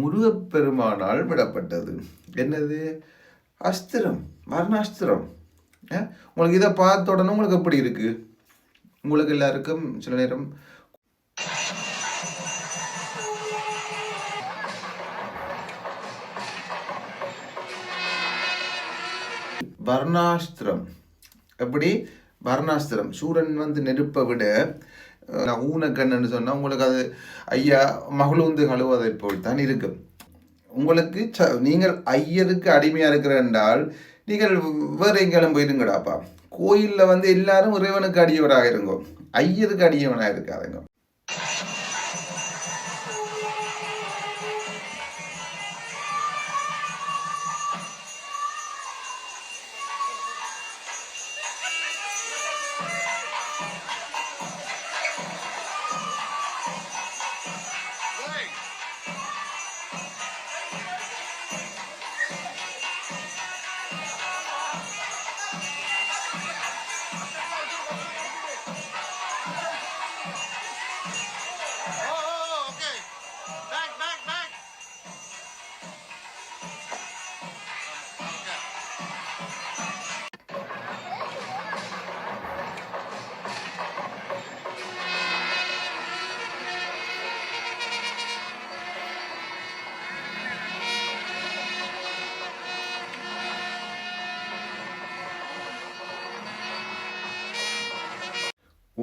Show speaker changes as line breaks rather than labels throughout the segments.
முருகப்பெருமானால் விடப்பட்டது. என்னது? அஸ்திரம் மரணாஸ்திரம். உங்களுக்கு இதை பார்த்த உடனே உங்களுக்கு எப்படி இருக்கு? உங்களுக்கு எல்லாருக்கும் சில நேரம் வர்ணாஸ்திரம். எப்படி? வர்ணாஸ்திரம். சூரன் வந்து நெருப்பை விட ஊனக்கண்ணன்னு சொன்னால் உங்களுக்கு அது ஐயா மகளுந்து கழுவதை போல் தான் இருக்கும். உங்களுக்கு ச- நீங்கள் ஐயருக்கு அடிமையாக இருக்கிற என்றால் நீங்கள் வேறு எங்கேயும் போயிருங்கடாப்பா. கோயிலில் வந்து எல்லாரும் இறைவனுக்கு அடியவராக இருங்கோ. ஐயருக்கு அடியவனாக இருக்காதுங்க.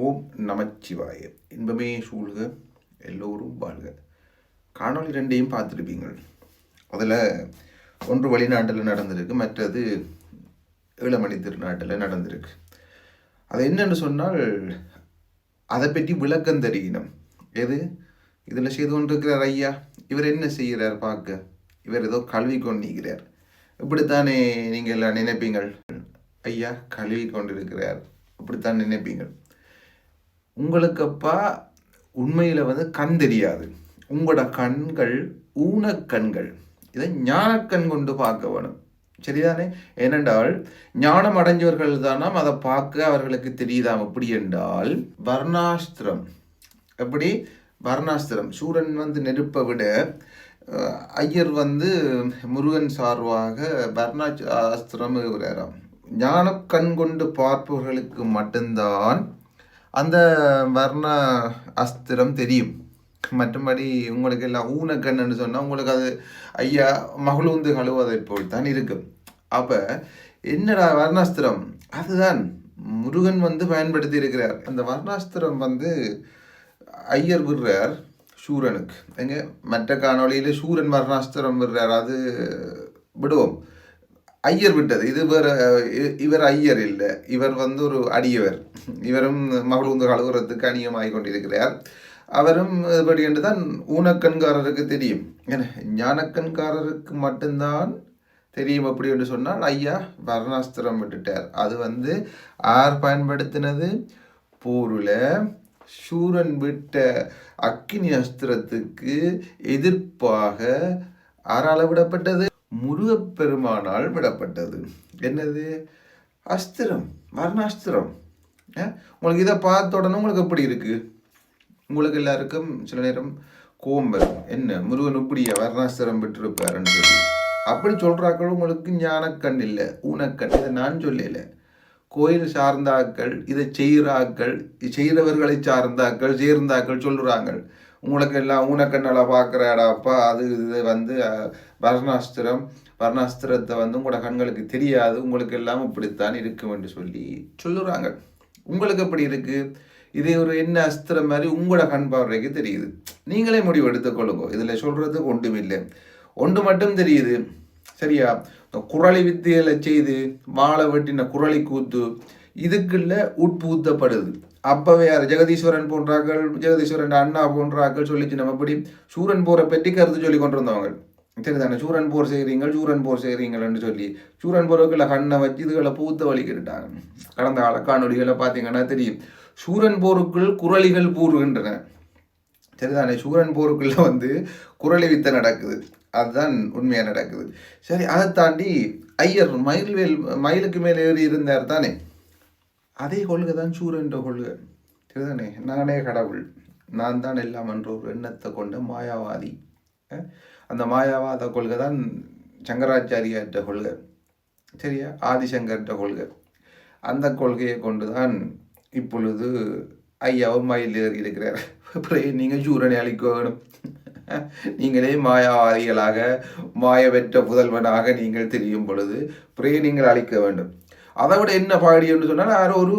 ஓம் நமச்சிவாய. இன்பமே சூழ்க எல்லோரும் வாழ்க. காணொலி ரெண்டையும் பார்த்துருப்பீங்கள். அதில் ஒன்று வெளிநாட்டில் நடந்திருக்கு மற்றது ஏழமணி திருநாட்டில் நடந்திருக்கு. அது என்னன்னு சொன்னால் அதை பற்றி விளக்கம் தெரியணும் எது? இதில் செய்து கொண்டிருக்கிறார் ஐயா. இவர் என்ன செய்கிறார் பார்க்க? இவர் ஏதோ கல்வி கொண்டிருக்கிறார். இப்படித்தானே நீங்கள் நினைப்பீங்கள்? ஐயா கல்வி கொண்டிருக்கிறார். இப்படித்தான் நினைப்பீங்கள். உங்களுக்கு அப்பா உண்மையில் வந்து கண் தெரியாது. உங்களோட கண்கள் ஊனக்கண்கள் இதை ஞானக்கண் கொண்டு பார்க்க வேணும். சரிதானே? ஏனென்றால் ஞானம் அடைஞ்சவர்கள் தானாம் அதை பார்க்க அவர்களுக்கு தெரியுதாம். எப்படி என்றால் வர்ணாஸ்திரம். எப்படி? வர்ணாஸ்திரம். சூரன் வந்து நெருப்பை விட ஐயர் வந்து முருகன் சார்பாக வர்ணாஸ்திரம் இருக்கிறாராம் ஞானக்கண் கொண்டு பார்ப்பவர்களுக்கு மட்டும்தான் அந்த வர்ண அஸ்திரம் தெரியும். மற்றபடி உங்களுக்கு எல்லாம் ஊனக்கண்ணுன்னு சொன்னால் உங்களுக்கு அது ஐயா மகளுந்து கழுவதை போல் தான் இருக்கும். அப்போ என்னடா வர்ணாஸ்திரம்? அதுதான் முருகன் வந்து பயன்படுத்தி இருக்கிறார் அந்த வர்ணாஸ்திரம் வந்து ஐயர் விடுறார் சூரனுக்கு. எங்க? மற்ற காணொளியில் சூரன் வர்ணாஸ்திரம் விடுறார். அது விடுவோம். ஐயர் விட்டது. இது இவர் இ- இவர் ஐயர் இல்லை. இவர் வந்து ஒரு அடியவர். இவரும் மகளுந்து கழுவுறதுக்கு அணியமாகி கொண்டிருக்கிறார். அவரும் இப்படி என்று தான் ஊனக்கண்காரருக்கு தெரியும். ஏன்னா ஞானக்கண்காரருக்கு மட்டும்தான் தெரியும் அப்படி என்று சொன்னால் ஐயா வர்ணாஸ்திரம் விட்டுட்டார். அது வந்து யார் பயன்படுத்தினது? போரில் சூரன் விட்ட அக்கினி அஸ்திரத்துக்கு எதிர்ப்பாக ஆறால விடப்பட்டது முருகப்பெருமானால் விடப்பட்டது. என்னது? அஸ்திரம் வர்ணாஸ்திரம் உங்களுக்கு இதை பார்த்த உடனே உங்களுக்கு எப்படி இருக்கு? உங்களுக்கு எல்லாருக்கும் சில நேரம் கோபம் வரும். என்ன? முருகன் இப்படியா வர்ணாஸ்திரம் பெற்றிருப்பாருன்றது சொல்லி. அப்படி சொல்கிறாக்கள் உங்களுக்கு ஞானக்கண் இல்லை ஊனக்கண். இதை நான் சொல்லல. கோயில் சார்ந்தாக்கள் இதை செய்கிறாக்கள் செய்கிறவர்களை சார்ந்தாக்கள் சேர்ந்தாக்கள் சொல்லுறாங்க உங்களுக்கு எல்லாம் ஊனக்கண்ணால பார்க்குறாடாப்பா அது இது வந்து வர்ணாஸ்திரம். வர்ணாஸ்திரத்தை வந்து உங்களோட கண்களுக்கு தெரியாது. உங்களுக்கு எல்லாம் இப்படித்தான் இருக்கும் என்று சொல்லி சொல்லுறாங்க. உங்களுக்கு எப்படி இருக்கு? இது ஒரு என்ன அஸ்திரம் மாதிரி உங்களோட கண் பார்வைக்கு தெரியுது. நீங்களே முடிவு எடுத்துக்கொள்ளுங்க இதில் சொல்றதுக்கு ஒன்றுமில்லை. ஒன்று மட்டும் தெரியுது. சரியா? இந்த குரளி வித்தியலை செய்து வாழை வெட்டின குரளி கூத்து இதுக்குள்ள உட்பூத்தப்படுது அப்பவே யார் ஜெகதீஸ்வரன் போன்றார்கள் ஜெகதீஸ்வரன் அண்ணா போன்றார்கள் சொல்லிச்சு நம்ம இப்படி சூரன் போரை பற்றி கருத்து சொல்லி கொண்டிருந்தவங்க. சரிதானே? சூரன் போர் செய்கிறீங்க சூரன் போர் செய்கிறீங்கள்னு சொல்லி சூரன் போருக்குள்ள கண்ணை வச்சு இதுகளை பூத்த வலிக்கிட்டாங்க கடந்த கால காணொலிகளை பார்த்தீங்கன்னா தெரியும். சூரன் போருக்குள் குரளிகள் பூறுகின்றன சரிதானே? சூரன் போருக்குள்ள வந்து குரளி வித்தை நடக்குது. அதுதான் உண்மையாக நடக்குது. சரி அதை தாண்டி ஐயர் மயில்வேல் மயிலுக்கு மேலே ஏறி இருந்தார் தானே? அதே கொள்கை தான் சூரன்ற கொள்கை. சரிதானே நானே கடவுள். நான் தான் எல்லாம் என்ற ஒரு எண்ணத்தை கொண்ட மாயாவாதி. அந்த மாயாவாத கொள்கை தான் சங்கராச்சாரியாற்ற கொள்கை. சரியா? ஆதிசங்கர்ன்ற கொள்கை. அந்த கொள்கையை கொண்டு தான் இப்பொழுது ஐயாவும் மயில் ஏறி இருக்கிறார். அப்புறம் நீங்கள் சூரனை அழிக்க வேணும்? நீங்களே மாயாவாதிகளாக மாயவற்ற புதல்வனாக நீங்கள் தெரியும் பொழுது பிரே நீங்கள் அழிக்க வேண்டும்? அதை விட என்ன பாடி என்று சொன்னால் யாரோ ஒரு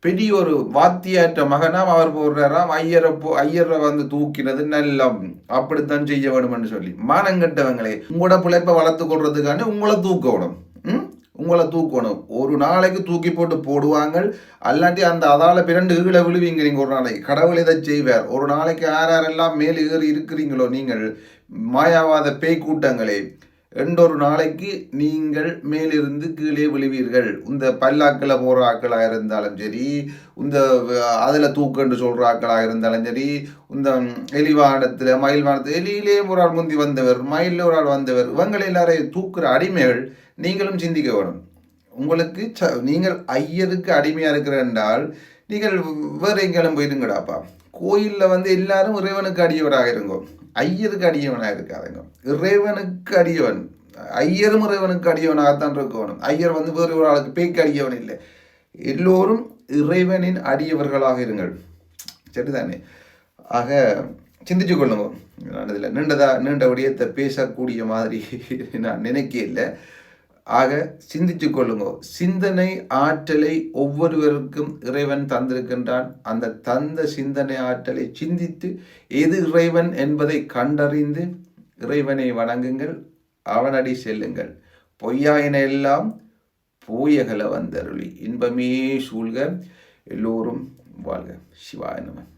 பெரிய ஒரு வாத்தியாற்ற மகனாம் அவர் போடுறாராம் ஐயரை போ ஐயரை வந்து தூக்கினது நல்லம். அப்படித்தான் செய்ய வேணும்னு சொல்லி. மானங்கட்டவங்களே உங்களோட பிழைப்பை வளர்த்து கொள்றதுக்கான உங்களை தூக்கணும். ம்? உங்களை தூக்கணும். ஒரு நாளைக்கு தூக்கி போட்டு போடுவாங்க அல்லாட்டி அந்த அதால பிறண்டு கீழே விழுவீங்க நீங்கள் ஒரு நாளைக்கு. கடவுள் இதை செய்வார்? ஒரு நாளைக்கு யார் யாரெல்லாம் மேல் ஏறி இருக்கிறீங்களோ நீங்கள்? மாயாவாத பேய் கூட்டங்களே ரெண்டொரு நாளைக்கு நீங்கள் மேலிருந்து கீழே விழுவீர்கள். இந்த பல்லாக்கில் போகிற ஆக்களாக இருந்தாலும் சரி இந்த அதில் தூக்கண்டு சொல்கிற ஆக்களாக இருந்தாலும் சரி இந்த எலிவானத்தில் மயில் வானத்தில் எலியிலே ஒரு ஆள் முந்தி வந்தவர் மயிலில் ஒரு ஆள் வந்தவர் இவங்களை எல்லாரையும் தூக்குற அடிமைகள் நீங்களும் சிந்திக்க வேணும். உங்களுக்கு ச நீங்கள் ஐயருக்கு அடிமையாக இருக்கிற என்றால் நீங்கள் வேறு எங்கேயாலும் போயிருங்கடாப்பா கோயிலில் வந்து எல்லாரும் இறைவனுக்கு அடியவராக இருங்கோ. ஐயருக்கு அடியவனாக இருக்காதுங்க. இறைவனுக்கு அடியவன். ஐயரும் இறைவனுக்கு அடியவனாகத்தான் இருக்கணும். ஐயர் வந்து வேறு ஒரு ஆளுக்கு பேய்க்கு அடியவன் இல்லை. எல்லோரும் இறைவனின் அடியவர்களாக இருங்கள். சரிதானே? ஆக சிந்திச்சு கொள்ளுங்க. நான் இதில் நீண்டதா நீண்ட விடயத்தை பேசக்கூடிய மாதிரி நான் நினைக்க இல்லை. ஆக சிந்திச்சு கொள்ளுங்க. சிந்தனை ஆற்றலை ஒவ்வொருவருக்கும் இறைவன் தந்திருக்கின்றான். அந்த தந்த சிந்தனை ஆற்றலை சிந்தித்து எது இறைவன் என்பதை கண்டறிந்து இறைவனை வணங்குங்கள் அவனடி செல்லுங்கள். பொய்யாயின எல்லாம் பூயகல வந்தருளி. இன்பமே சூழ்க எல்லோரும் வாழ்க. சிவாய நமன்